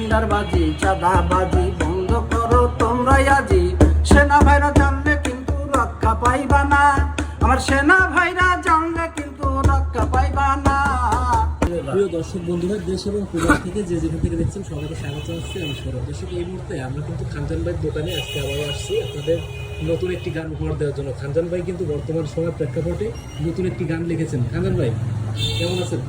টেন্ডারবাজি চাঁদাবাজি, বন্ধ করো তোমরাই আজি। সেনা ভাইরা জানলে কিন্তু রক্ষা পাইবা না। আমার সেনা ভাইরা জানলে কিন্তু রক্ষা পাইবা না। প্রিয় দর্শক বন্ধুরা, দেশ এবং প্রবাস থেকে যে যেখান থেকে দেখছেন, সবাইকে স্বাগত জানাচ্ছি আমি সৌরভ দর্শক। এই মুহূর্তে আমরা কিন্তু খানজান ভাইয়ের দোকানে আজকে আবারও আসছি। আপনাদের নতুন একটি গান উপহার দেওয়ার জন্য। খানজান ভাই কিন্তু বর্তমান সময় প্রেক্ষাপটে নতুন একটি গান লিখেছেন। খানজান ভাই, কেমন আছেন?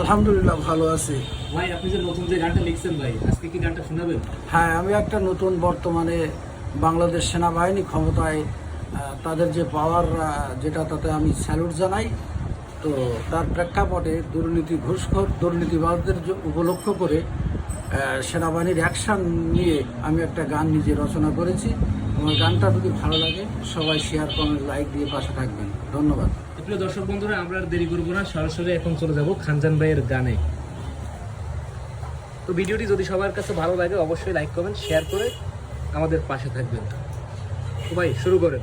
আলহামদুলিল্লাহ ভালো আছি। ভাই আপনি যে নতুন যে গানটা লিখছেন ভাই আজকে কি গানটা শোনাবেন? হ্যাঁ আমি একটা নতুন বর্তমানে বাংলাদেশ সেনাবাহিনী ক্ষমতায় তাদের যে পাওয়ার যেটা তাতে আমি স্যালুট জানাই তো তার প্রেক্ষাপটে দুর্নীতি ঘুষখোর দুর্নীতিবাদদের যে উপলক্ষ করে সেনাবাহিনীর অ্যাকশান নিয়ে আমি একটা গান নিজে রচনা করেছি। আমার গানটা যদি ভালো লাগে সবাই শেয়ার কমেন্ট লাইক দিয়ে পাশে থাকবেন। ধন্যবাদ। প্রিয় দর্শক বন্ধুরা আমরা আর দেরি করব না সরাসরি এখন চলে যাব খানজান ভাইয়ের গানে। তো ভিডিওটি যদি সবার কাছে ভালো লাগে অবশ্যই লাইক করবেন শেয়ার করে আমাদের পাশে থাকবেন। তো ভাই শুরু করেন।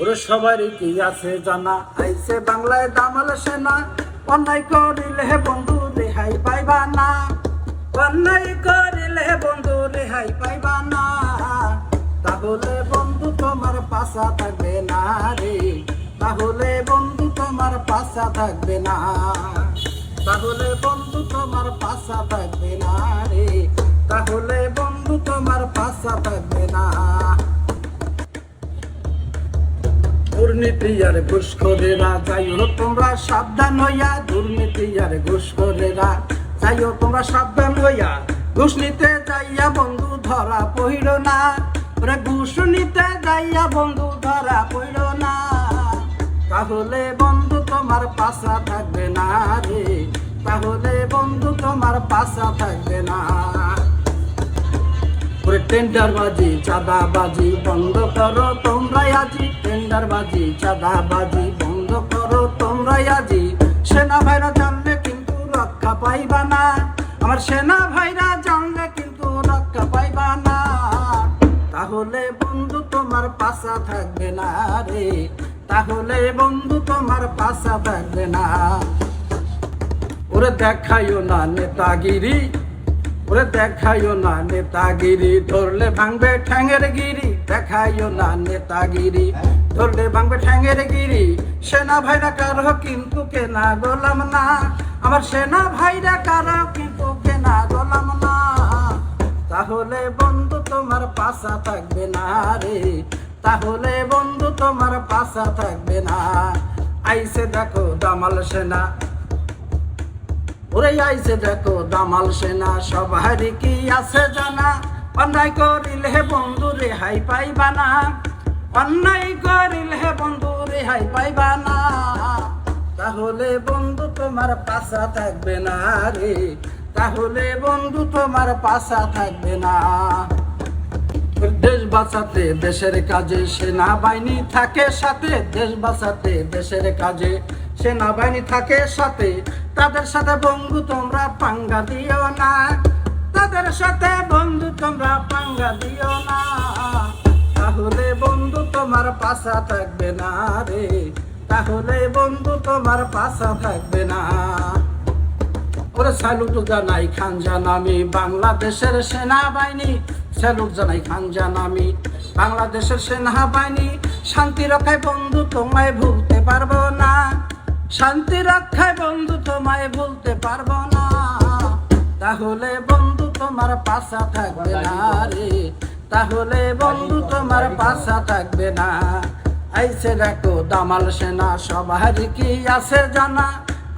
ওরে সবারই কি আছে জানা? আইসে বাংলায় দামাল সেনা। অন্যায় করিলে বন্ধু রেহাই পাইবা না। অন্যায় করিলে বন্ধু রেহাই পাইবা না। তাহলে বন্ধু তোমার পাশা থাকবে না রে। তাহলে বন্ধু তোমার পাশা থাকবে না। তাহলে বন্ধু তোমার পাশা থাকবে না রে। তাহলে বন্ধু তোমার পাশা থাকবে না। দুর্নীতি আর ঘুষখোরেরা, যাইও তোমরা সাবধান হইয়া। দুর্নীতি আর ঘুষখোরেরা, যাইও তোমরা সাবধান হইয়া। ঘুষ নিতে যাইয়া বন্ধু ধরা পইল না। ওরে ঘুষ নিতে যাইয়া বন্ধু ধরা পইল না। তাহলে বন্ধু তোমার পাশা থাকবে না রে। তাহলে বন্ধু তোমার পাশা থাকবে না। ওরে টেন্ডার বাজি, চাঁদা বাজি, বন্ধ করো তোমরাই আজি। টেন্ডার বাজি, চাঁদা বাজি, বন্ধ করো তোমরাই আজি। সেনা ভাইরা জানলে কিন্তু রক্ষা পাইবা না। আমার সেনা ভাইরা জানলে কিন্তু রক্ষা পাইবা না। তাহলে বন্ধু তোমার পাশা থাকবে না রে। তাহলে বন্ধু তোমার পাশা থাকবে না। ওরে দেখাইও না নেতাগিরি, ওরে দেখাইও না নেতাগিরি। ধরলে ভাঙবে ঠ্যাঙের গিরি, দেখাইও না নেতাগিরি। ধরলে ভাঙবে ঠ্যাঙের গিরি সেনা ভাইরা কারও কিন্তু কেনা গোলাম না। আমার সেনা ভাইরা কারও কিন্তু কেনা গোলাম না। তাহলে বন্ধু তোমার পাশা থাকবে না রে। তাহলে বন্ধু, তোমার পাশা থাকবে না। আইসে দেখো দামাল সেনা। ওরে আইসে দেখো দামাল সেনা, সবারই কি আছে জানা? অন্যায় করিলে বন্ধু, রেহাই পাইবা না। অন্যায় করিলে বন্ধু, রেহাই পাইবা না। তাহলে বন্ধু, তোমার পাশা থাকবে না রে। তাহলে বন্ধু, তোমার পাশা থাকবে না। দেশ বাঁচাতে, দেশের কাজে সেনাবাহিনী থাকে সাথে। দেশ বাঁচাতে, দেশের কাজে সেনাবাহিনী থাকে সাথে। তাদের সাথে বন্ধু তোমরা পাঙ্গা দিও না। তাদের সাথে বন্ধু তোমরা পাঙ্গা দিও না। তাহলে বন্ধু তোমার পাশা থাকবে না রে। তাহলে বন্ধু তোমার পাশা থাকবে না। ওরে স্যালুট জানাই খান জানামি বাংলাদেশের সেনাবাহিনী। স্যালুট জানাই বাংলাদেশের সেনাবাহিনী, শান্তি রক্ষায় বন্ধু তোমায় ভুলতে পারব না। শান্তি রক্ষায় বন্ধু তোমায় ভুলতে পারব না। তাহলে বন্ধু তোমার পাশা থাকবে না রে। তাহলে বন্ধু তোমার পাশা থাকবে না। আইসে দেখো দামাল সেনা সবারই কি আছে জানা?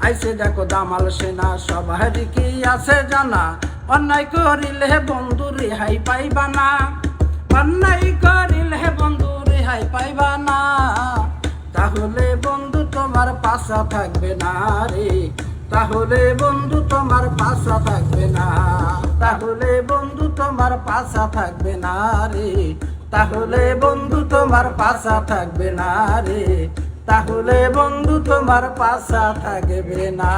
আইসে দেখো দামাল সেনা সবারই কি আছে জানা? অন্যায় করিলে বন্ধু রেহাই পাইবা না। অন্যায় করিলে বন্ধু রেহাই পাইবা না। তাহলে বন্ধু তোমার পাশা থাকবে না রে। তাহলে বন্ধু তোমার পাশা থাকবে না। তাহলে বন্ধু তোমার পাশা থাকবে না রে। তাহলে বন্ধু তোমার পাশা থাকবে না রে। তাহলে বন্ধু তোমার পাশা থাকবে না।